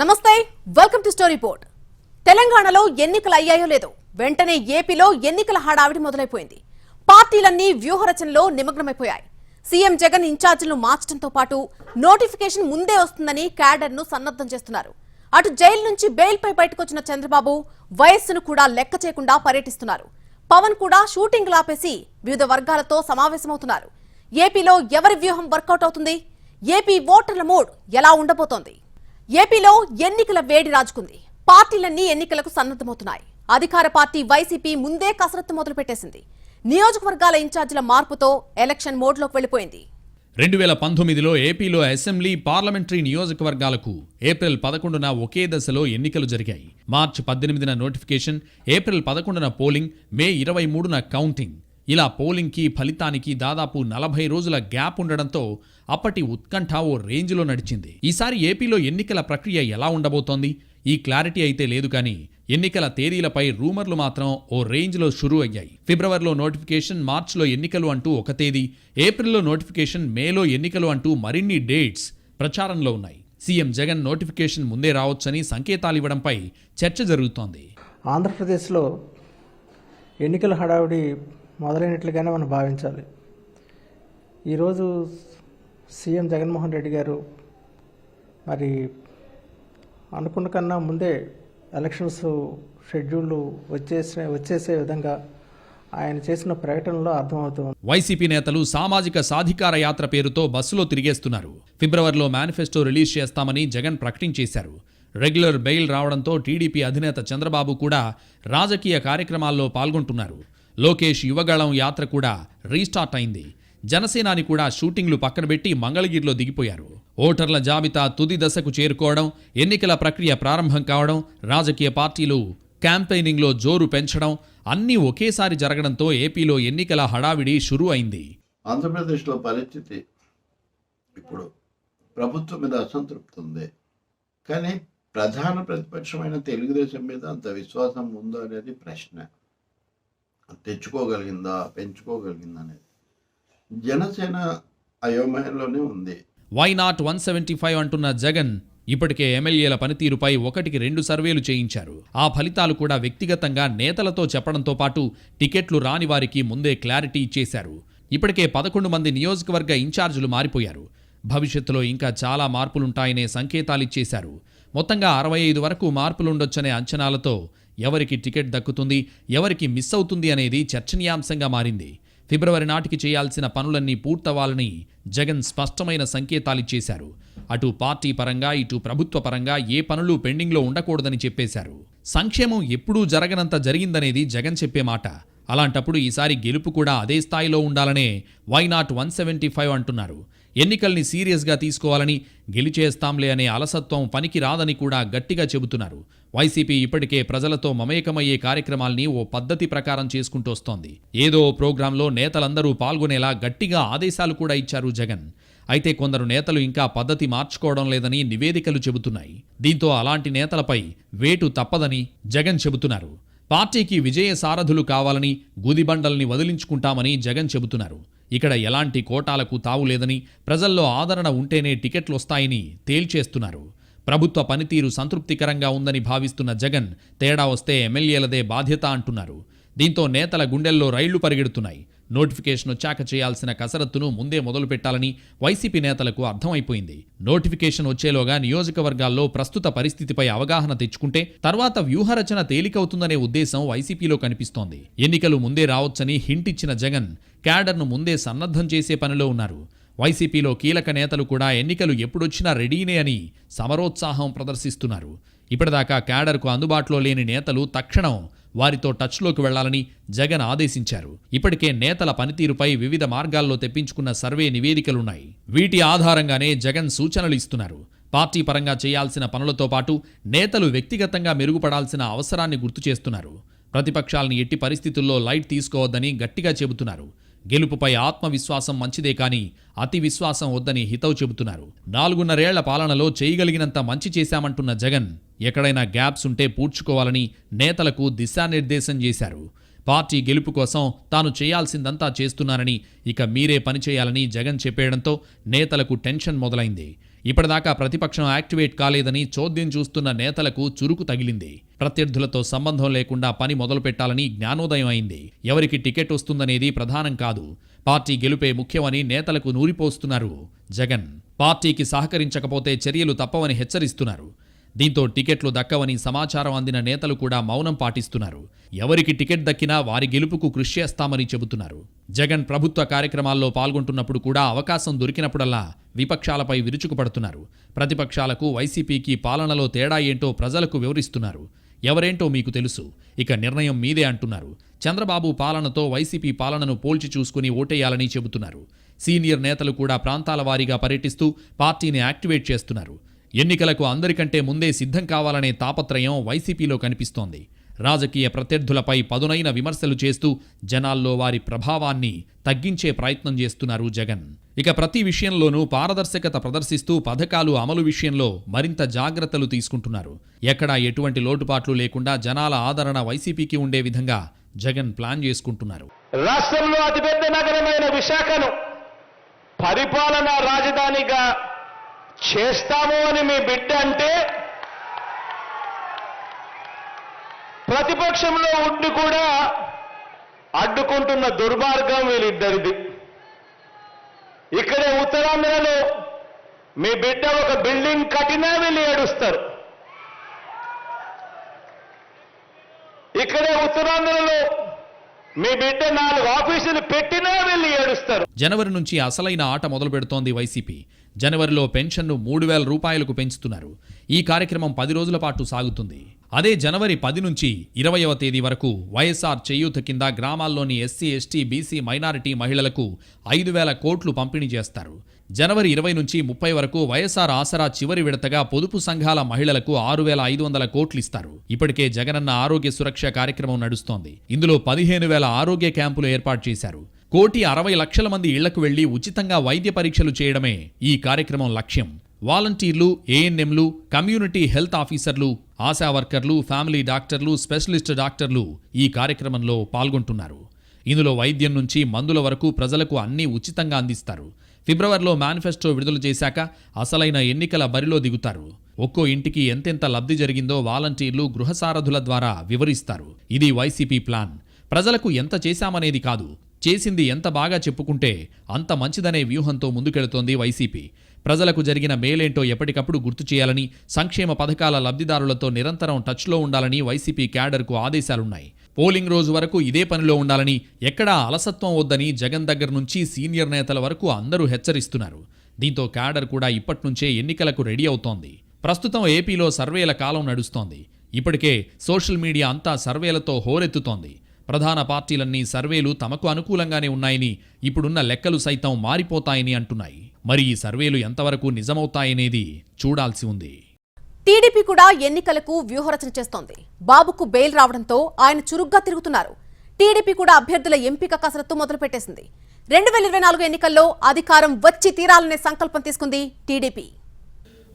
నమస్తే welcome to story port తెలంగాణలో ఎన్నికలు అయ్యాయో లేదో వెంటనే ఏపీలో ఎన్నికల హడావిడి మొదలైపోయింది. పార్టీలన్నీ వ్యూహరచనలో నిమగ్నమైపోయాయి. సీఎం జగన్ ఇన్ఛార్జీలను మార్చడంతో పాటు నోటిఫికేషన్ ముందే వస్తుందని క్యాడర్ను సన్నద్ధం చేస్తున్నారు. అటు జైలు నుంచి బెయిల్పై బయటకొచ్చిన చంద్రబాబు వయస్సును కూడా లెక్క చేయకుండా పర్యటిస్తున్నారు. పవన్ కూడా షూటింగ్ లాపేసి వివిధ వర్గాలతో సమావేశమవుతున్నారు. ఏపీలో ఎవరి వ్యూహం వర్కౌట్ అవుతుంది? ఏపీ ఓటర్ల మూడ్ ఎలా ఉండబోతోంది? ఏపీలో ఎన్నికల వేడి రాజుకుంది. పార్టీలన్నీ ఎన్నికలకు సన్నద్ధమవుతున్నాయి. అధికార పార్టీ వైసీపీ ముందే కసరత్తు మొదలు పెట్టేసింది నియోజకవర్గాల ఇన్ఛార్జీల మార్పుతో ఎలక్షన్ మోడ్లోకి వెళ్ళిపోయింది రెండు వేల పంతొమ్మిదిలో ఏపీలో అసెంబ్లీ పార్లమెంటరీ నియోజకవర్గాలకు ఏప్రిల్ పదకొండున ఒకే దశలో ఎన్నికలు జరిగాయి. మార్చి పద్దెనిమిదిన నోటిఫికేషన్ ఏప్రిల్ పదకొండున పోలింగ్ మే ఇరవై మూడున కౌంటింగ్. ఇలా పోలింగ్కి ఫలితానికి దాదాపు నలభై రోజుల గ్యాప్ ఉండడంతో అప్పటి ఉత్కంఠ ఓ రేంజ్లో నడిచింది. ఈసారి ఏపీలో ఎన్నికల ప్రక్రియ ఎలా ఉండబోతోంది? ఈ క్లారిటీ అయితే లేదు కానీ ఎన్నికల తేదీలపై రూమర్లు మాత్రం ఓ రేంజ్లో షురూ అయ్యాయి. ఫిబ్రవరిలో నోటిఫికేషన్ మార్చిలో ఎన్నికలు అంటూ ఒక తేదీ ఏప్రిల్లో నోటిఫికేషన్ మేలో ఎన్నికలు అంటూ మరిన్ని డేట్స్ ప్రచారంలో ఉన్నాయి. సీఎం జగన్ నోటిఫికేషన్ ముందే రావచ్చని సంకేతాలు ఇవ్వడంపై చర్చ జరుగుతోంది. ఆంధ్రప్రదేశ్లో ఎన్నికల హడావిడి మొదలైనట్లుగానే మనం భావించాలి. ఈరోజు సీఎం జగన్మోహన్ రెడ్డి గారు మరి అనుకున్న కన్నా ముందే ఎలక్షన్స్ షెడ్యూల్ వచ్చేసే వచ్చేసే విధంగా ఆయన చేసిన ప్రకటనలో అర్థమవుతుంది. వైసీపీ నేతలు సామాజిక సాధికార యాత్ర పేరుతో బస్సులో తిరిగేస్తున్నారు. ఫిబ్రవరిలో మేనిఫెస్టో రిలీజ్ చేస్తామని జగన్ ప్రకటించేశారు. రెగ్యులర్ బెయిల్ రావడంతో టీడీపీ అధినేత చంద్రబాబు కూడా రాజకీయ కార్యక్రమాల్లో పాల్గొంటున్నారు. లోకేష్ యువగళం యాత్ర కూడా రీస్టార్ట్ అయింది. జనసేనాని కూడా షూటింగ్లు పక్కన పెట్టి మంగళగిరిలో దిగిపోయారు. ఓటర్ల జాబితా తుది దశకు చేరుకోవడం ఎన్నికల ప్రక్రియ ప్రారంభం కావడం రాజకీయ పార్టీలు క్యాంపెయినింగ్లో జోరు పెంచడం అన్నీ ఒకేసారి జరగడంతో ఏపీలో ఎన్నికల హడావిడి షురూ అయింది. ఆంధ్రప్రదేశ్లో పరిస్థితి ఇప్పుడు ప్రభుత్వం మీద అసంతృప్తి ఉంది. కానీ ప్రధాన ప్రతిపక్షమైన తెలుగుదేశం మీద అంత విశ్వాసం ఉందో అనేది ప్రశ్న. తెచ్చుకోగలిగిందా పెంచుకోగలిగిందా అనేది జనసేన అయోమయంలోనే ఉంది. Why not one seventy five అంటున్న జగన్ ఇప్పటికే ఎమ్మెల్యేల పనితీరుపై ఒకటికి రెండు సర్వేలు చేయించారు. ఆ ఫలితాలు కూడా వ్యక్తిగతంగా నేతలతో చెప్పడంతో పాటు టికెట్లు రాని వారికి ముందే క్లారిటీ ఇచ్చేశారు. ఇప్పటికే పదకొండు మంది నియోజకవర్గ ఇన్ఛార్జీలు మారిపోయారు. భవిష్యత్తులో ఇంకా చాలా మార్పులుంటాయనే సంకేతాలిచ్చేశారు. మొత్తంగా అరవై ఐదు వరకు మార్పులుండొచ్చనే అంచనాలతో ఎవరికి టికెట్ దక్కుతుంది ఎవరికి మిస్ అవుతుంది అనేది చర్చనీయాంశంగా మారింది. ఫిబ్రవరి నాటికి చేయాల్సిన పనులన్నీ పూర్తవ్వాలని జగన్ స్పష్టమైన సంకేతాలిచ్చేశారు. అటు పార్టీ పరంగా ఇటు ప్రభుత్వ పరంగా ఏ పనులు పెండింగ్లో ఉండకూడదని చెప్పేశారు. సంక్షేమం ఎప్పుడూ జరగనంత జరిగిందనేది జగన్ చెప్పే మాట. అలాంటప్పుడు ఈసారి గెలుపు కూడా అదే స్థాయిలో ఉండాలనే why not one seventy five అంటున్నారు. ఎన్నికల్ని సీరియస్గా తీసుకోవాలని గెలిచేస్తాంలే అనే అలసత్వం పనికి రాదని కూడా గట్టిగా చెబుతున్నారు. వైసీపీ ఇప్పటికే ప్రజలతో మమేకమయ్యే కార్యక్రమాల్ని ఓ పద్ధతి ప్రకారం చేసుకుంటూ వస్తోంది. ఏదో ఓ ప్రోగ్రాంలో నేతలందరూ పాల్గొనేలా గట్టిగా ఆదేశాలు కూడా ఇచ్చారు జగన్. అయితే కొందరు నేతలు ఇంకా పద్ధతి మార్చుకోవడం లేదని నివేదికలు చెబుతున్నాయి. దీంతో అలాంటి నేతలపై వేటు తప్పదని జగన్ చెబుతున్నారు. పార్టీకి విజయ సారథులు కావాలని గుదిబండల్ని వదిలించుకుంటామని జగన్ చెబుతున్నారు. ఇక్కడ ఎలాంటి కోటాలకు తావు లేదని ప్రజల్లో ఆదరణ ఉంటేనే టికెట్లు వస్తాయని తేల్చేస్తున్నారు. ప్రభుత్వ పనితీరు సంతృప్తికరంగా ఉందని భావిస్తున్న జగన్ తేడా వస్తే ఎమ్మెల్యేలదే బాధ్యత అంటున్నారు. దీంతో నేతల గుండెల్లో రైళ్ళు పరిగెడుతున్నాయి. నోటిఫికేషన్ వచ్చాక చేయాల్సిన కసరత్తును ముందే మొదలు పెట్టాలని వైసీపీ నేతలకు అర్థమైపోయింది. నోటిఫికేషన్ వచ్చేలోగా నియోజకవర్గాల్లో ప్రస్తుత పరిస్థితిపై అవగాహన తెచ్చుకుంటే తర్వాత వ్యూహరచన తేలికవుతుందనే ఉద్దేశం వైసీపీలో కనిపిస్తోంది. ఎన్నికలు ముందే రావచ్చని హింట్ ఇచ్చిన జగన్ క్యాడర్ను ముందే సన్నద్ధం చేసే పనిలో ఉన్నారు. వైసీపీలో కీలక నేతలు కూడా ఎన్నికలు ఎప్పుడొచ్చినా రెడీనే అని సమరోత్సాహం ప్రదర్శిస్తున్నారు. ఇప్పటిదాకా క్యాడర్కు అందుబాటులో లేని నేతలు తక్షణం వారితో టచ్లోకి వెళ్ళాలని జగన్ ఆదేశించారు. ఇప్పటికే నేతల పనితీరుపై వివిధ మార్గాల్లో తెప్పించుకున్న సర్వే నివేదికలున్నాయి. వీటి ఆధారంగానే జగన్ సూచనలు ఇస్తున్నారు. పార్టీ పరంగా చేయాల్సిన పనులతో పాటు నేతలు వ్యక్తిగతంగా మెరుగుపడాల్సిన అవసరాన్ని గుర్తు చేస్తున్నారు. ప్రతిపక్షాలను ఎట్టి పరిస్థితుల్లో లైట్ తీసుకోవద్దని గట్టిగా చెబుతున్నారు. గెలుపుపై ఆత్మవిశ్వాసం మంచిదే కానీ అతి విశ్వాసం వద్దని హితవు చెబుతున్నారు. నాలుగున్నరేళ్ళ పాలనలో చేయగలిగినంత మంచి చేశామంటున్న జగన్ ఎక్కడైనా గ్యాప్స్ ఉంటే పూడ్చుకోవాలని నేతలకు దిశానిర్దేశం చేశారు. పార్టీ గెలుపు కోసం తాను చేయాల్సిందంతా చేస్తున్నానని ఇక మీరే పనిచేయాలని జగన్ చెప్పేయడంతో నేతలకు టెన్షన్ మొదలైంది. ఇప్పటిదాకా ప్రతిపక్షం యాక్టివేట్ కాలేదని చోద్యం చూస్తున్న నేతలకు చురుకు తగిలింది. ప్రత్యర్థులతో సంబంధం లేకుండా పని మొదలుపెట్టాలని జ్ఞానోదయం అయింది. ఎవరికి టికెట్ వస్తుందనేది ప్రధానం కాదు. పార్టీ గెలుపే ముఖ్యమని నేతలకు నూరిపోస్తున్నారు జగన్. పార్టీకి సహకరించకపోతే చర్యలు తప్పవని హెచ్చరిస్తున్నారు. దీంతో టికెట్లు దక్కవని సమాచారం అందిన నేతలు కూడా మౌనం పాటిస్తున్నారు. ఎవరికి టికెట్ దక్కినా వారి గెలుపుకు కృషి చేస్తామని చెబుతున్నారు. జగన్ ప్రభుత్వ కార్యక్రమాల్లో పాల్గొంటున్నప్పుడు కూడా అవకాశం దొరికినప్పుడల్లా విపక్షాలపై విరుచుకుపడుతున్నారు. ప్రతిపక్షాలకు వైసీపీకి పాలనలో తేడా ఏంటో ప్రజలకు వివరిస్తున్నారు. ఎవరేంటో మీకు తెలుసు. ఇక నిర్ణయం మీదే అంటున్నారు. చంద్రబాబు పాలనతో వైసీపీ పాలనను పోల్చి చూసుకుని ఓటేయాలని చెబుతున్నారు. సీనియర్ నేతలు కూడా ప్రాంతాల వారీగా పర్యటిస్తూ పార్టీని యాక్టివేట్ చేస్తున్నారు. ఎన్నికలకు అందరికంటే ముందే సిద్ధం కావాలనే తాపత్రయం వైసీపీలో కనిపిస్తోంది. రాజకీయ ప్రత్యర్థులపై పదునైన విమర్శలు చేస్తూ జనాల్లో వారి ప్రభావాన్ని తగ్గించే ప్రయత్నం చేస్తున్నారు జగన్. ఇక ప్రతి విషయంలోనూ పారదర్శకత ప్రదర్శిస్తూ పథకాలు అమలు విషయంలో మరింత జాగ్రత్తలు తీసుకుంటున్నారు. ఎక్కడా ఎటువంటి లోటుపాట్లు లేకుండా జనాల ఆదరణ వైసీపీకి ఉండే విధంగా జగన్ ప్లాన్ చేసుకుంటున్నారు. రాష్ట్రంలో అతిపెద్ద నగరమైన విశాఖను పరిపాలనా రాజధానిగా చేస్తాము అని మీ బిడ్డ అంటే ప్రతిపక్షంలో ఉండి కూడా అడ్డుకుంటున్న దుర్మార్గం వీళ్ళిద్దరిది. ఇక్కడే ఉత్తరాంధ్రలో మీ బిడ్డ ఒక బిల్డింగ్ కట్టినా వీళ్ళు ఏడుస్తారు ఇక్కడే ఉత్తరాంధ్రలో మీ బిడ్డ నాలుగు ఆఫీసులు పెట్టినా వెళ్ళి ఏడుస్తారు. జనవరి నుంచి అసలైన ఆట మొదలు పెడుతోంది వైసీపీ. జనవరిలో పెన్షన్ను మూడు వేల రూపాయలకు పెంచుతున్నారు. ఈ కార్యక్రమం పది రోజుల పాటు సాగుతుంది. అదే జనవరి పది నుంచి ఇరవయవ తేదీ వరకు వైఎస్ఆర్ చేయూత కింద గ్రామాల్లోని ఎస్సీ ఎస్టీ బీసీ మైనారిటీ మహిళలకు ఐదు వేల కోట్లు పంపిణీ చేస్తారు. జనవరి ఇరవై నుంచి ముప్పై వరకు వైఎస్ఆర్ ఆసరా చివరి విడతగా పొదుపు సంఘాల మహిళలకు ఆరు వేల ఐదు వందల కోట్లు ఇస్తారు ఇప్పటికే జగనన్న ఆరోగ్య సురక్ష కార్యక్రమం నడుస్తోంది. ఇందులో పదిహేను వేల ఆరోగ్య క్యాంపులు ఏర్పాటు చేశారు. కోటి అరవై లక్షల మంది ఇళ్ళకు వెళ్ళి ఉచితంగా వైద్య పరీక్షలు చేయడమే ఈ కార్యక్రమం లక్ష్యం. వాలంటీర్లు ఏఎన్ఎంలు కమ్యూనిటీ హెల్త్ ఆఫీసర్లు ఆశా వర్కర్లు ఫ్యామిలీ డాక్టర్లు స్పెషలిస్ట్ డాక్టర్లు ఈ కార్యక్రమంలో పాల్గొంటున్నారు. ఇందులో వైద్యం నుంచి మందుల వరకు ప్రజలకు అన్నీ ఉచితంగా అందిస్తారు. ఫిబ్రవరిలో మేనిఫెస్టో విడుదల చేశాక అసలైన ఎన్నికల బరిలో దిగుతారు. ఒక్కో ఇంటికి ఎంతెంత లబ్ధి జరిగిందో వాలంటీర్లు గృహసారథుల ద్వారా వివరిస్తారు. ఇది వైసీపీ ప్లాన్. ప్రజలకు ఎంత చేశామనేది కాదు. చేసింది ఎంత బాగా చెప్పుకుంటే అంత మంచిదనే వ్యూహంతో ముందుకెళుతోంది వైసీపీ. ప్రజలకు జరిగిన మేలేంటో ఎప్పటికప్పుడు గుర్తు చేయాలని సంక్షేమ పథకాల లబ్ధిదారులతో నిరంతరం టచ్లో ఉండాలని వైసీపీ క్యాడర్కు ఆదేశాలున్నాయి. పోలింగ్ రోజు వరకు ఇదే పనిలో ఉండాలని ఎక్కడా అలసత్వం వద్దని జగన్ దగ్గర నుంచి సీనియర్ నేతల వరకు అందరూ హెచ్చరిస్తున్నారు. దీంతో క్యాడర్ కూడా ఇప్పట్నుంచే ఎన్నికలకు రెడీ అవుతోంది. ప్రస్తుతం ఏపీలో సర్వేల కాలం నడుస్తోంది. ఇప్పటికే సోషల్ మీడియా అంతా సర్వేలతో హోరెత్తుతోంది. ప్రధాన పార్టీలన్నీ సర్వేలు తమకు అనుకూలంగానే ఉన్నాయని ఇప్పుడున్న లెక్కలు సైతం మారిపోతాయని అంటున్నాయి. మరి ఈ సర్వేలు ఎంతవరకు నిజమవుతాయనేది చూడాల్సి ఉంది. టీడీపీ కూడా ఎన్నికలకు వ్యూహరచన చేస్తోంది. బాబుకు బెయిల్ రావడంతో ఆయన చురుగ్గా తిరుగుతున్నారు. టీడీపీ కూడా అభ్యర్థుల ఎంపిక కసరత్తు మొదలుపెట్టేసింది. రెండు వేల ఇరవై నాలుగు ఎన్నికల్లో అధికారం వచ్చి తీరాలనే సంకల్పం తీసుకుంది టీడీపీ.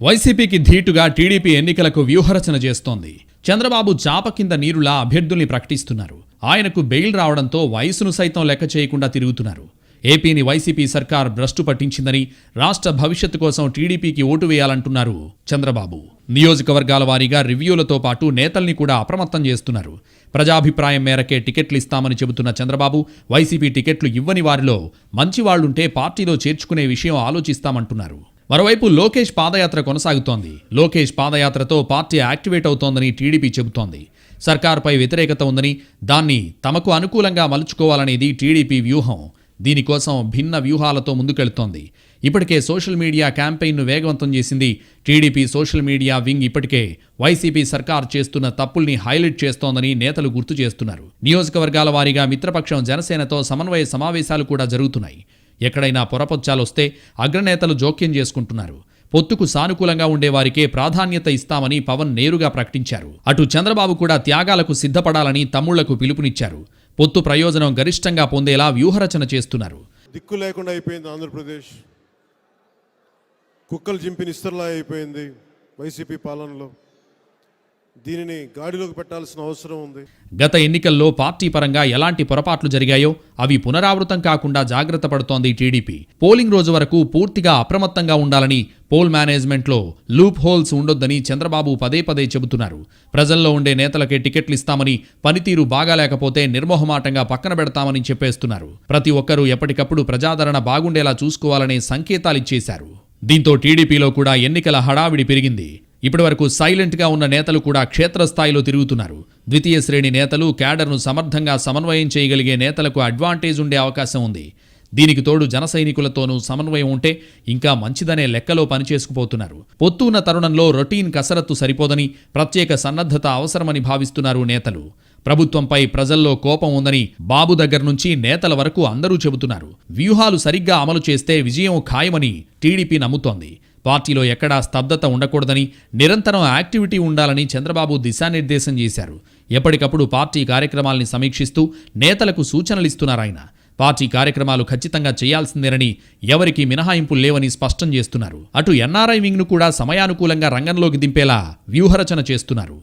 వైసీపీకి ధీటుగా టీడీపీ ఎన్నికలకు వ్యూహరచన చేస్తోంది. చంద్రబాబు చాప కింద నీరులా అభ్యర్థుల్ని ప్రకటిస్తున్నారు. ఆయనకు బెయిల్ రావడంతో వయసును సైతం లెక్క చేయకుండా తిరుగుతున్నారు. ఏపీని వైసీపీ సర్కార్ భ్రష్టు పట్టించిందని రాష్ట్ర భవిష్యత్తు కోసం టీడీపీకి ఓటు వేయాలంటున్నారు చంద్రబాబు. నియోజకవర్గాల వారీగా రివ్యూలతో పాటు నేతల్ని కూడా అప్రమత్తం చేస్తున్నారు. ప్రజాభిప్రాయం మేరకే టికెట్లు ఇస్తామని చెబుతున్న చంద్రబాబు వైసీపీ టికెట్లు ఇవ్వని వారిలో మంచి వాళ్ళుంటే పార్టీలో చేర్చుకునే విషయం ఆలోచిస్తామంటున్నారు. మరోవైపు లోకేష్ పాదయాత్ర కొనసాగుతోంది. లోకేష్ పాదయాత్రతో పార్టీ యాక్టివేట్ అవుతోందని టీడీపీ చెబుతోంది. సర్కార్పై వ్యతిరేకత ఉందని దాన్ని తమకు అనుకూలంగా మలుచుకోవాలనేది టీడీపీ వ్యూహం. దీనికోసం భిన్న వ్యూహాలతో ముందుకెళ్తోంది. ఇప్పటికే సోషల్ మీడియా క్యాంపెయిన్ను వేగవంతం చేసింది. టీడీపీ సోషల్ మీడియా వింగ్ ఇప్పటికే వైసీపీ సర్కార్ చేస్తున్న తప్పుల్ని హైలైట్ చేస్తోందని నేతలు గుర్తు చేస్తున్నారు. నియోజకవర్గాల వారీగా మిత్రపక్షం జనసేనతో సమన్వయ సమావేశాలు కూడా జరుగుతున్నాయి. ఎక్కడైనా పొరపొచ్చాలొస్తే అగ్రనేతలు జోక్యం చేసుకుంటున్నారు. పొత్తుకు సానుకూలంగా ఉండేవారికే ప్రాధాన్యత ఇస్తామని పవన్ నేరుగా ప్రకటించారు. అటు చంద్రబాబు కూడా త్యాగాలకు సిద్ధపడాలని తమ్ముళ్ళకు పిలుపునిచ్చారు. పొత్తు ప్రయోజనం గరిష్టంగా పొందేలా వ్యూహరచన చేస్తున్నారు. దిక్కు లేకుండా అయిపోయింది ఆంధ్రప్రదేశ్. కుక్కలు చింపిన ఇస్తర్లా అయిపోయింది వైసీపీ పాలనలో. దీనిని గాడిలోకి పెట్టాల్సిన అవసరం ఉంది. గత ఎన్నికల్లో పార్టీ పరంగా ఎలాంటి పొరపాట్లు జరిగాయో అవి పునరావృతం కాకుండా జాగ్రత్త పడుతోంది టీడీపీ. పోలింగ్ రోజు వరకు పూర్తిగా అప్రమత్తంగా ఉండాలని పోల్ మేనేజ్మెంట్లో లూప్ హోల్స్ ఉండొద్దని చంద్రబాబు పదే పదే చెబుతున్నారు. ప్రజల్లో ఉండే నేతలకే టికెట్లు ఇస్తామని పనితీరు బాగాలేకపోతే నిర్మోహమాటంగా పక్కన పెడతామని చెప్పేస్తున్నారు. ప్రతి ఒక్కరూ ఎప్పటికప్పుడు ప్రజాదరణ బాగుండేలా చూసుకోవాలనే సంకేతాలిచ్చేశారు. దీంతో టీడీపీలో కూడా ఎన్నికల హడావిడి పెరిగింది. ఇప్పటివరకు సైలెంట్గా ఉన్న నేతలు కూడా క్షేత్రస్థాయిలో తిరుగుతున్నారు. ద్వితీయ శ్రేణి నేతలు క్యాడర్ను సమర్థంగా సమన్వయం చేయగలిగే నేతలకు అడ్వాంటేజ్ ఉండే అవకాశం ఉంది. దీనికి తోడు జన సైనికులతోనూ సమన్వయం ఉంటే ఇంకా మంచిదనే లెక్కలో పనిచేసుకుపోతున్నారు. పొత్తున్న తరుణంలో రొటీన్ కసరత్తు సరిపోదని ప్రత్యేక సన్నద్ధత అవసరమని భావిస్తున్నారు నేతలు. ప్రభుత్వంపై ప్రజల్లో కోపం ఉందని బాబు దగ్గర నుంచి నేతల వరకు అందరూ చెబుతున్నారు. వ్యూహాలు సరిగ్గా అమలు చేస్తే విజయం ఖాయమని టీడీపీ నమ్ముతోంది. పార్టీలో ఎక్కడా స్తబ్దత ఉండకూడదని నిరంతరం యాక్టివిటీ ఉండాలని చంద్రబాబు దిశానిర్దేశం చేశారు. ఎప్పటికప్పుడు పార్టీ కార్యక్రమాల్ని సమీక్షిస్తూ నేతలకు సూచనలిస్తున్నారాయన పార్టీ కార్యక్రమాలు ఖచ్చితంగా చేయాల్సిందేనని ఎవరికీ మినహాయింపులు లేవని స్పష్టం చేస్తున్నారు. అటు ఎన్ఆర్ఐ వింగ్ను కూడా సమయానుకూలంగా రంగంలోకి దింపేలా వ్యూహరచన చేస్తున్నారు.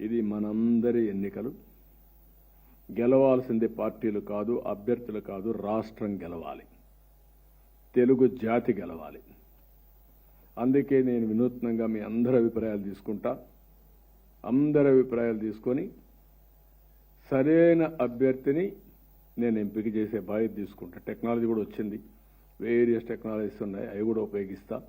ఇది మనందరి ఎన్నికలు. గెలవాల్సింది పార్టీలు కాదు అభ్యర్థులు కాదు రాష్ట్రం గెలవాలి. తెలుగు జాతి గెలవాలి. అందుకే నేను వినూత్నంగా మీ అందరి అభిప్రాయాలు తీసుకుంటా. అందరి అభిప్రాయాలు తీసుకొని సరైన అభ్యర్థిని నేను ఎంపిక చేసే బాధ్యత తీసుకుంటా. టెక్నాలజీ కూడా వచ్చింది. వేరియస్ టెక్నాలజీస్ ఉన్నాయి అవి కూడా ఉపయోగిస్తా.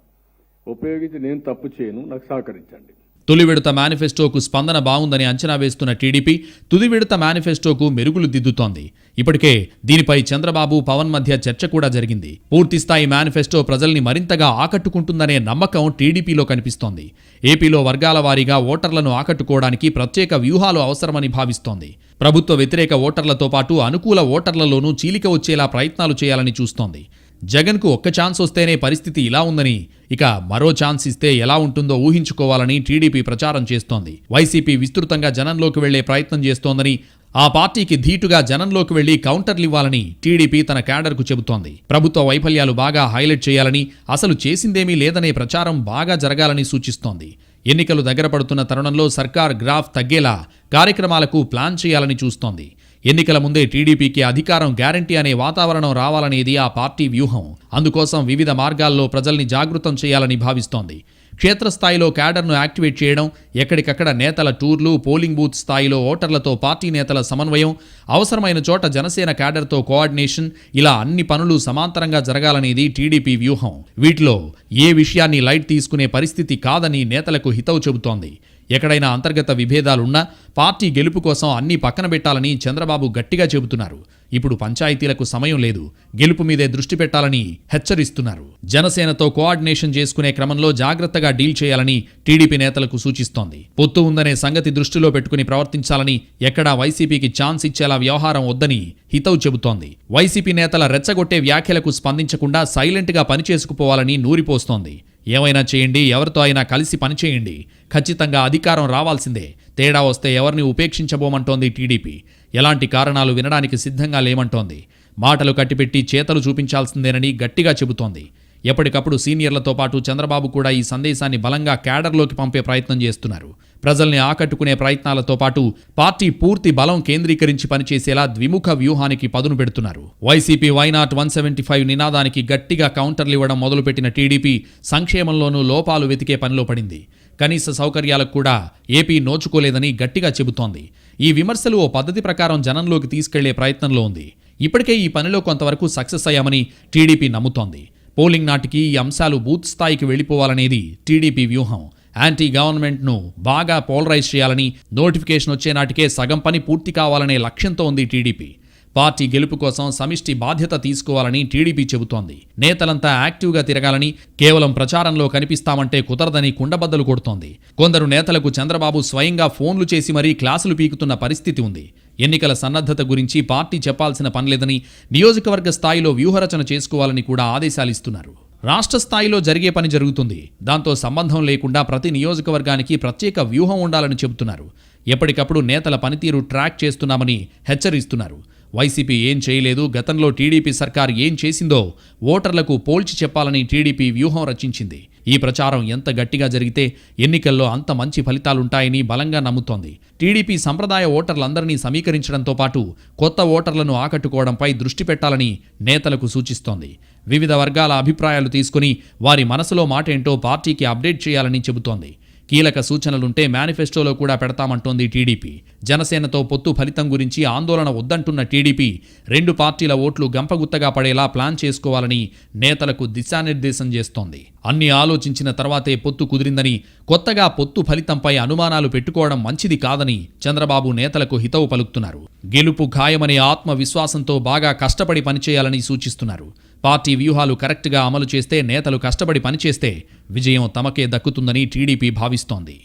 ఉపయోగించి నేను తప్పు చేయను నాకు సహకరించండి. తొలి విడత మేనిఫెస్టోకు స్పందన బాగుందని అంచనా వేస్తున్న టీడీపీ తుది విడత మేనిఫెస్టోకు మెరుగులు దిద్దుతోంది. ఇప్పటికే దీనిపై చంద్రబాబు పవన్ మధ్య చర్చ కూడా జరిగింది. పూర్తిస్థాయి మేనిఫెస్టో ప్రజల్ని మరింతగా ఆకట్టుకుంటుందనే నమ్మకం టీడీపీలో కనిపిస్తోంది. ఏపీలో వర్గాల వారీగా ఓటర్లను ఆకట్టుకోవడానికి ప్రత్యేక వ్యూహాలు అవసరమని భావిస్తోంది. ప్రభుత్వ వ్యతిరేక ఓటర్లతో పాటు అనుకూల ఓటర్లలోనూ చీలిక వచ్చేలా ప్రయత్నాలు చేయాలని చూస్తోంది. జగన్కు ఒక్క ఛాన్స్ వస్తేనే పరిస్థితి ఇలా ఉందని ఇక మరో ఛాన్స్ ఇస్తే ఎలా ఉంటుందో ఊహించుకోవాలని టీడీపీ ప్రచారం చేస్తోంది. వైసీపీ విస్తృతంగా జనంలోకి వెళ్ళే ప్రయత్నం చేస్తోందని ఆ పార్టీకి ధీటుగా జనంలోకి వెళ్ళి కౌంటర్లివ్వాలని టీడీపీ తన క్యాడర్కు చెబుతోంది. ప్రభుత్వ వైఫల్యాలు బాగా హైలైట్ చేయాలని అసలు చేసిందేమీ లేదనే ప్రచారం బాగా జరగాలని సూచిస్తోంది. ఎన్నికలు దగ్గర పడుతున్న తరుణంలో సర్కార్ గ్రాఫ్ తగ్గేలా కార్యక్రమాలకు ప్లాన్ చేయాలని చూస్తోంది. ఎన్నికల ముందే టీడీపీకి అధికారం గ్యారంటీ అనే వాతావరణం రావాలనేది ఆ పార్టీ వ్యూహం. అందుకోసం వివిధ మార్గాల్లో ప్రజల్ని జాగృతం చేయాలని భావిస్తోంది. క్షేత్రస్థాయిలో క్యాడర్ను యాక్టివేట్ చేయడం ఎక్కడికక్కడ నేతల టూర్లు పోలింగ్ బూత్ స్థాయిలో ఓటర్లతో పార్టీ నేతల సమన్వయం అవసరమైన చోట జనసేన క్యాడర్తో కోఆర్డినేషన్ ఇలా అన్ని పనులు సమాంతరంగా జరగాలనేది టీడీపీ వ్యూహం. వీటిలో ఏ విషయాన్ని లైట్ తీసుకునే పరిస్థితి కాదని నేతలకు హితవు చెబుతోంది. ఎక్కడైనా అంతర్గత విభేదాలున్నా పార్టీ గెలుపు కోసం అన్నీ పక్కన పెట్టాలని చంద్రబాబు గట్టిగా చెబుతున్నారు. ఇప్పుడు పంచాయతీలకు సమయం లేదు. గెలుపు మీదే దృష్టి పెట్టాలని హెచ్చరిస్తున్నారు. జనసేనతో కోఆర్డినేషన్ చేసుకునే క్రమంలో జాగ్రత్తగా డీల్ చేయాలని టీడీపీ నేతలకు సూచిస్తోంది. పొత్తు ఉందనే సంగతి దృష్టిలో పెట్టుకుని ప్రవర్తించాలని ఎక్కడా వైసీపీకి ఛాన్స్ ఇచ్చేలా వ్యవహారం వద్దని హితవు చెబుతోంది. వైసీపీ నేతల రెచ్చగొట్టే వ్యాఖ్యలకు స్పందించకుండా సైలెంట్గా పనిచేసుకుపోవాలని నూరిపోస్తోంది. ఏమైనా చేయండి ఎవరితో అయినా కలిసి పనిచేయండి ఖచ్చితంగా అధికారం రావాల్సిందే. తేడా వస్తే ఎవరిని ఉపేక్షించబోమంటోంది టీడీపీ. ఎలాంటి కారణాలు వినడానికి సిద్ధంగా లేమంటోంది. మాటలు కట్టిపెట్టి చేతలు చూపించాల్సిందేనని గట్టిగా చెబుతోంది. ఎప్పటికప్పుడు సీనియర్లతో పాటు చంద్రబాబు కూడా ఈ సందేశాన్ని బలంగా క్యాడర్లోకి పంపే ప్రయత్నం చేస్తున్నారు. ప్రజల్ని ఆకట్టుకునే ప్రయత్నాలతో పాటు పార్టీ పూర్తి బలం కేంద్రీకరించి పనిచేసేలా ద్విముఖ వ్యూహానికి పదును పెడుతున్నారు. YCP why not one seventy five నినాదానికి గట్టిగా కౌంటర్లు ఇవ్వడం మొదలుపెట్టిన టీడీపీ సంక్షేమంలోనూ లోపాలు వెతికే పనిలో పడింది. కనీస సౌకర్యాలకు కూడా ఏపీ నోచుకోలేదని గట్టిగా చెబుతోంది. ఈ విమర్శలు ఓ పద్ధతి ప్రకారం జనంలోకి తీసుకెళ్ళే ప్రయత్నంలో ఉంది. ఇప్పటికే ఈ పనిలో కొంతవరకు సక్సెస్ అయ్యామని టీడీపీ నమ్ముతోంది. పోలింగ్ నాటికి ఈ అంశాలు బూత్ స్థాయికి వెళ్ళిపోవాలనేది టీడీపీ వ్యూహం. యాంటీ గవర్నమెంట్ను బాగా పోలరైజ్ చేయాలని నోటిఫికేషన్ వచ్చే నాటికే సగం పని పూర్తి కావాలనే లక్ష్యంతో ఉంది టీడీపీ. పార్టీ గెలుపు కోసం సమిష్టి బాధ్యత తీసుకోవాలని టీడీపీ చెబుతోంది. నేతలంతా యాక్టివ్గా తిరగాలని కేవలం ప్రచారంలో కనిపిస్తామంటే కుదరదని కుండబద్దలు కొడుతోంది. కొందరు నేతలకు చంద్రబాబు స్వయంగా ఫోన్లు చేసి మరీ క్లాసులు పీకుతున్న పరిస్థితి ఉంది. ఎన్నికల సన్నద్ధత గురించి పార్టీ చెప్పాల్సిన పనిలేదని నియోజకవర్గ స్థాయిలో వ్యూహరచన చేసుకోవాలని కూడా ఆదేశాలిస్తున్నారు రాష్ట్ర స్థాయిలో జరిగే పని జరుగుతుంది. దాంతో సంబంధం లేకుండా ప్రతి నియోజకవర్గానికి ప్రత్యేక వ్యూహం ఉండాలని చెబుతున్నారు. ఎప్పటికప్పుడు నేతల పనితీరు ట్రాక్ చేస్తున్నామని హెచ్చరిస్తున్నారు. వైసీపీ ఏం చేయలేదు గతంలో టీడీపీ సర్కార్ ఏం చేసిందో ఓటర్లకు పోల్చి చెప్పాలని టీడీపీ వ్యూహం రచించింది. ఈ ప్రచారం ఎంత గట్టిగా జరిగితే ఎన్నికల్లో అంత మంచి ఫలితాలుంటాయని బలంగా నమ్ముతోంది. టీడీపీ సంప్రదాయ ఓటర్లందరినీ సమీకరించడంతో పాటు కొత్త ఓటర్లను ఆకట్టుకోవడంపై దృష్టి పెట్టాలని నేతలకు సూచిస్తోంది. వివిధ వర్గాల అభిప్రాయాలు తీసుకుని వారి మనసులో మాటేంటో పార్టీకి అప్డేట్ చేయాలని చెబుతోంది. కీలక సూచనలుంటే మేనిఫెస్టోలో కూడా పెడతామంటోంది టీడీపీ. జనసేనతో పొత్తు ఫలితం గురించి ఆందోళన వద్దంటున్న టీడీపీ రెండు పార్టీల ఓట్లు గంపగుత్తగా పడేలా ప్లాన్ చేసుకోవాలని నేతలకు దిశానిర్దేశం చేస్తోంది. అన్ని ఆలోచించిన తర్వాతే పొత్తు కుదిరిందని కొత్తగా పొత్తు ఫలితంపై అనుమానాలు పెట్టుకోవడం మంచిది కాదని చంద్రబాబు నేతలకు హితవు పలుకుతున్నారు. గెలుపు ఖాయమనే ఆత్మవిశ్వాసంతో బాగా కష్టపడి పనిచేయాలని సూచిస్తున్నారు. పార్టీ వ్యూహాలు కరెక్ట్గా అమలు చేస్తే నేతలు కష్టపడి పనిచేస్తే విజయం తమకే దక్కుతుందని టీడీపీ భావిస్తోంది.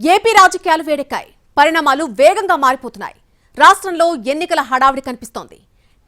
ఏపీ రాజకీయాలు వేడెక్కాయి. పరిణామాలు వేగంగా మారిపోతున్నాయి. రాష్ట్రంలో ఎన్నికల హడావిడి కనిపిస్తోంది.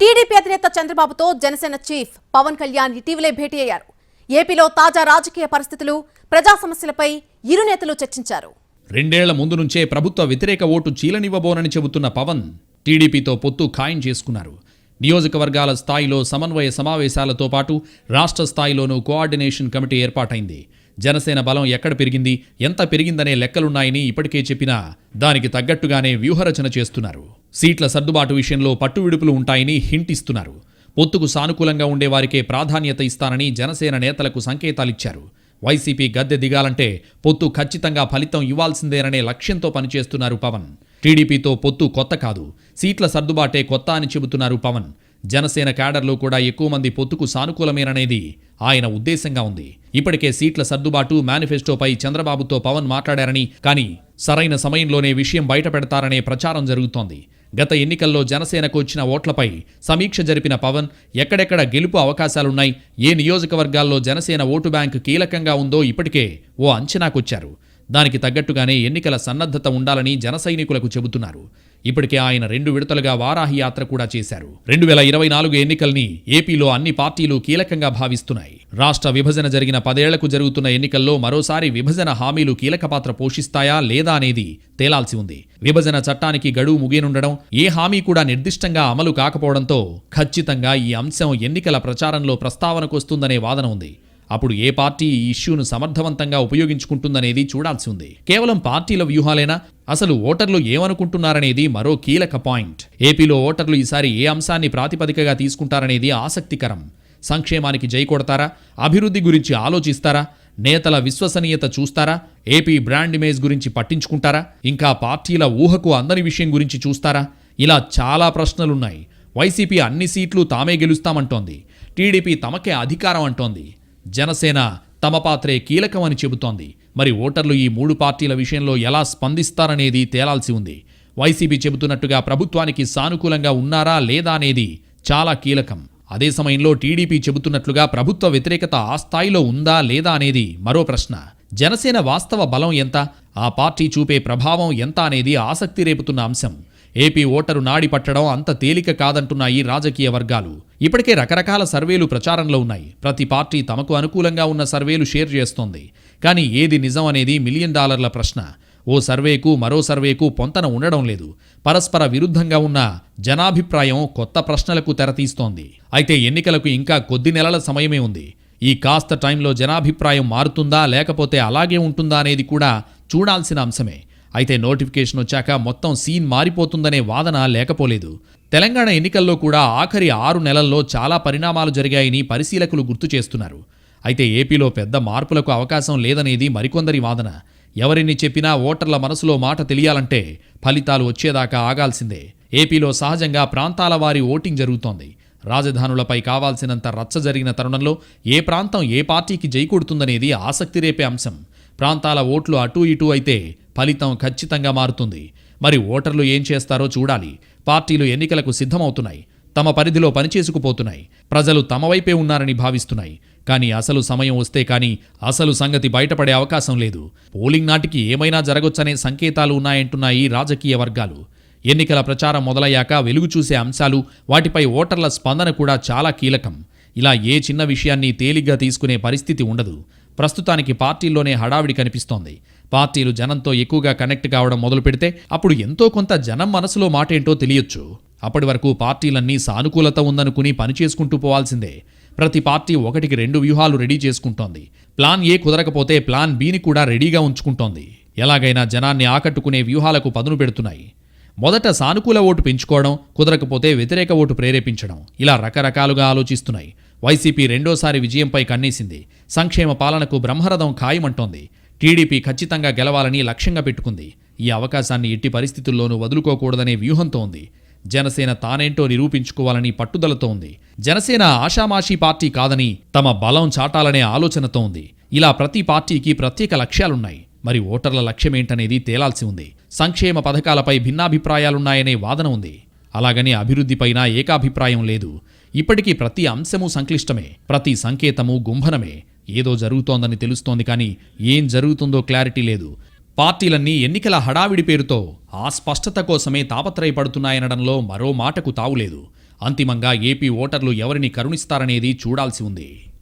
టీడీపీ అధినేత చంద్రబాబుతో జనసేన చీఫ్ పవన్ కళ్యాణ్ ఇటీవలే భేటీ అయ్యారు. ఏపీలో తాజా రాజకీయ పరిస్థితులు ప్రజా సమస్యలపై ఇరు నేతలు చర్చించారు. రెండేళ్ళ ముందు నుంచే ప్రభుత్వ వ్యతిరేక ఓటు చీలనివ్వబోనని చెబుతున్న పవన్ టీడీపీతో పొత్తు ఖాయం చేసుకున్నారు. నియోజకవర్గాల స్థాయిలో సమన్వయ సమావేశాలతో పాటు రాష్ట్ర స్థాయిలోనూ కోఆర్డినేషన్ కమిటీ ఏర్పాటైంది. జనసేన బలం ఎక్కడ పెరిగింది? ఎంత పెరిగిందనే లెక్కలున్నాయని ఇప్పటికే చెప్పినా దానికి తగ్గట్టుగానే వ్యూహరచన చేస్తున్నారు. సీట్ల సర్దుబాటు విషయంలో పట్టువిడుపులు ఉంటాయని హింటిస్తున్నారు. పొత్తుకు సానుకూలంగా ఉండేవారికే ప్రాధాన్యత ఇస్తానని జనసేన నేతలకు సంకేతాలిచ్చారు. వైసీపీ గద్దె దిగాలంటే పొత్తు ఖచ్చితంగా ఫలితం ఇవ్వాల్సిందేననే లక్ష్యంతో పనిచేస్తున్నారు పవన్. టీడీపీతో పొత్తు కొత్త కాదు. సీట్ల సర్దుబాటే కొత్త అని చెబుతున్నారు పవన్. జనసేన క్యాడర్లో కూడా ఎక్కువ మంది పొత్తుకు సానుకూలమేననేది ఆయన ఉద్దేశంగా ఉంది. ఇప్పటికే సీట్ల సర్దుబాటు మేనిఫెస్టోపై చంద్రబాబుతో పవన్ మాట్లాడారని కానీ సరైన సమయంలోనే విషయం బయటపెడతారనే ప్రచారం జరుగుతోంది. గత ఎన్నికల్లో జనసేనకు వచ్చిన ఓట్లపై సమీక్ష జరిపిన పవన్ ఎక్కడెక్కడ గెలుపు అవకాశాలున్నాయి ఏ నియోజకవర్గాల్లో జనసేన ఓటు బ్యాంక్ కీలకంగా ఉందో ఇప్పటికే ఓ అంచనాకొచ్చారు. దానికి తగ్గట్టుగానే ఎన్నికల సన్నద్ధత ఉండాలని జనసైనికులకు చెబుతున్నారు. ఇప్పటికే ఆయన రెండు విడతలుగా వారాహి యాత్ర కూడా చేశారు. రెండు వేల ఇరవై నాలుగు ఎన్నికల్ని ఏపీలో అన్ని పార్టీలు కీలకంగా భావిస్తున్నాయి. రాష్ట్ర విభజన జరిగిన పదేళ్ళకు జరుగుతున్న ఎన్నికల్లో మరోసారి విభజన హామీలు కీలక పాత్ర పోషిస్తాయా లేదా అనేది తేలాల్సి ఉంది. విభజన చట్టానికి గడువు ముగియనుండడం ఏ హామీ కూడా నిర్దిష్టంగా అమలు కాకపోవడంతో ఖచ్చితంగా ఈ అంశం ఎన్నికల ప్రచారంలో ప్రస్తావనకొస్తుందనే వాదన ఉంది. అప్పుడు ఏ పార్టీ ఈ ఇష్యూను సమర్థవంతంగా ఉపయోగించుకుంటుందనేది చూడాల్సి ఉంది. కేవలం పార్టీల వ్యూహాలేనా? అసలు ఓటర్లు ఏమనుకుంటున్నారనేది మరో కీలక పాయింట్. ఏపీలో ఓటర్లు ఈసారి ఏ అంశాన్ని ప్రాతిపదికగా తీసుకుంటారనేది ఆసక్తికరం. సంక్షేమానికి జై కొడతారా? అభివృద్ధి గురించి ఆలోచిస్తారా? నేతల విశ్వసనీయత చూస్తారా? ఏపీ బ్రాండ్ ఇమేజ్ గురించి పట్టించుకుంటారా? ఇంకా పార్టీల ఊహకు అందని విషయం గురించి చూస్తారా? ఇలా చాలా ప్రశ్నలున్నాయి. వైసీపీ అన్ని సీట్లు తామే గెలుస్తామంటోంది. టీడీపీ తమకే అధికారం అంటోంది. జనసేన తమ పాత్రే కీలకమని చెబుతోంది. మరి ఓటర్లు ఈ మూడు పార్టీల విషయంలో ఎలా స్పందిస్తారనేది తేలాల్సి ఉంది. వైసీపీ చెబుతున్నట్టుగా ప్రభుత్వానికి సానుకూలంగా ఉన్నారా లేదా అనేది చాలా కీలకం. అదే సమయంలో టీడీపీ చెబుతున్నట్లుగా ప్రభుత్వ వ్యతిరేకత ఆ స్థాయిలో ఉందా లేదా అనేది మరో ప్రశ్న. జనసేన వాస్తవ బలం ఎంత? ఆ పార్టీ చూపే ప్రభావం ఎంత అనేది ఆసక్తి రేపుతున్న అంశం. ఏపీ ఓటరు నాడి పట్టడం అంత తేలిక కాదంటున్నాయి రాజకీయ వర్గాలు. ఇప్పటికే రకరకాల సర్వేలు ప్రచారంలో ఉన్నాయి. ప్రతి పార్టీ తమకు అనుకూలంగా ఉన్న సర్వేలు షేర్ చేస్తోంది. కానీ ఏది నిజం అనేది మిలియన్ డాలర్ల ప్రశ్న. ఓ సర్వేకు మరో సర్వేకు పొంతన ఉండడం లేదు. పరస్పర విరుద్ధంగా ఉన్న జనాభిప్రాయం కొత్త ప్రశ్నలకు తెరతీస్తోంది. అయితే ఎన్నికలకు ఇంకా కొద్ది నెలల సమయమే ఉంది. ఈ కాస్త టైంలో జనాభిప్రాయం మారుతుందా లేకపోతే అలాగే ఉంటుందా అనేది కూడా చూడాల్సిన అంశమే. అయితే నోటిఫికేషన్ వచ్చాక మొత్తం సీన్ మారిపోతుందనే వాదన లేకపోలేదు. తెలంగాణ ఎన్నికల్లో కూడా ఆఖరి ఆరు నెలల్లో చాలా పరిణామాలు జరిగాయని పరిశీలకులు గుర్తు చేస్తున్నారు. అయితే ఏపీలో పెద్ద మార్పులకు అవకాశం లేదనేది మరికొందరి వాదన. ఎవరిని చెప్పినా ఓటర్ల మనసులో మాట తెలియాలంటే ఫలితాలు వచ్చేదాకా ఆగాల్సిందే. ఏపీలో సహజంగా ప్రాంతాల వారి ఓటింగ్ జరుగుతోంది. రాజధానులపై కావాల్సినంత రచ్చ జరిగిన తరుణంలో ఏ ప్రాంతం ఏ పార్టీకి జై కొడుతుందనేది ఆసక్తి రేపే అంశం. ప్రాంతాల ఓట్లు అటూ ఇటూ అయితే ఫలితం ఖచ్చితంగా మారుతుంది. మరి ఓటర్లు ఏం చేస్తారో చూడాలి. పార్టీలు ఎన్నికలకు సిద్ధమవుతున్నాయి. తమ పరిధిలో పనిచేసుకుపోతున్నాయి. ప్రజలు తమ వైపే ఉన్నారని భావిస్తున్నాయి. కానీ అసలు సమయం వస్తే కానీ అసలు సంగతి బయటపడే అవకాశం లేదు. పోలింగ్ నాటికి ఏమైనా జరగొచ్చనే సంకేతాలు ఉన్నాయంటున్నాయి రాజకీయ వర్గాలు. ఎన్నికల ప్రచారం మొదలయ్యాక వెలుగు చూసే అంశాలు వాటిపై ఓటర్ల స్పందన కూడా చాలా కీలకం. ఇలా ఏ చిన్న విషయాన్ని తేలిగ్గా తీసుకునే పరిస్థితి ఉండదు. ప్రస్తుతానికి పార్టీల్లోనే హడావిడి కనిపిస్తోంది. పార్టీలు జనంతో ఎక్కువగా కనెక్ట్ కావడం మొదలు పెడితే అప్పుడు ఎంతో కొంత జనం మనసులో మాటేంటో తెలియొచ్చు. అప్పటి వరకు పార్టీలన్నీ సానుకూలత ఉందనుకుని పనిచేసుకుంటూ పోవాల్సిందే. ప్రతి పార్టీ ఒకటికి రెండు వ్యూహాలు రెడీ చేసుకుంటోంది. ప్లాన్ ఏ కుదరకపోతే ప్లాన్ బిని కూడా రెడీగా ఉంచుకుంటోంది. ఎలాగైనా జనాన్ని ఆకట్టుకునే వ్యూహాలకు పదును పెడుతున్నాయి. మొదట సానుకూల ఓటు పెంచుకోవడం కుదరకపోతే వ్యతిరేక ఓటు ప్రేరేపించడం ఇలా రకరకాలుగా ఆలోచిస్తున్నాయి. వైసీపీ రెండోసారి విజయంపై కన్నేసింది. సంక్షేమ పాలనకు బ్రహ్మరథం ఖాయమంటోంది. టీడీపీ ఖచ్చితంగా గెలవాలని లక్ష్యంగా పెట్టుకుంది. ఈ అవకాశాన్ని ఎట్టి పరిస్థితుల్లోనూ వదులుకోకూడదనే వ్యూహంతో ఉంది. జనసేన తానేంటో నిరూపించుకోవాలని పట్టుదలతో ఉంది. జనసేన ఆషామాషీ పార్టీ కాదని తమ బలం చాటాలనే ఆలోచనతో ఉంది. ఇలా ప్రతి పార్టీకి ప్రత్యేక లక్ష్యాలున్నాయి. మరి ఓటర్ల లక్ష్యమేంటనేది తేలాల్సి ఉంది. సంక్షేమ పథకాలపై భిన్నాభిప్రాయాలున్నాయనే వాదన ఉంది. అలాగని అభివృద్ధిపైన ఏకాభిప్రాయం లేదు. ఇప్పటికీ ప్రతి అంశము సంక్లిష్టమే. ప్రతి సంకేతము గుంభనమే. ఏదో జరుగుతోందని తెలుస్తోంది కానీ ఏం జరుగుతుందో క్లారిటీ లేదు. పార్టీలన్నీ ఎన్నికల హడావిడి పేరుతో ఆ స్పష్టత కోసమే తాపత్రయపడుతున్నాయనడంలో మరో మాటకు తావులేదు. అంతిమంగా ఏపీ ఓటర్లు ఎవరిని కరుణిస్తారనేది చూడాల్సి ఉంది.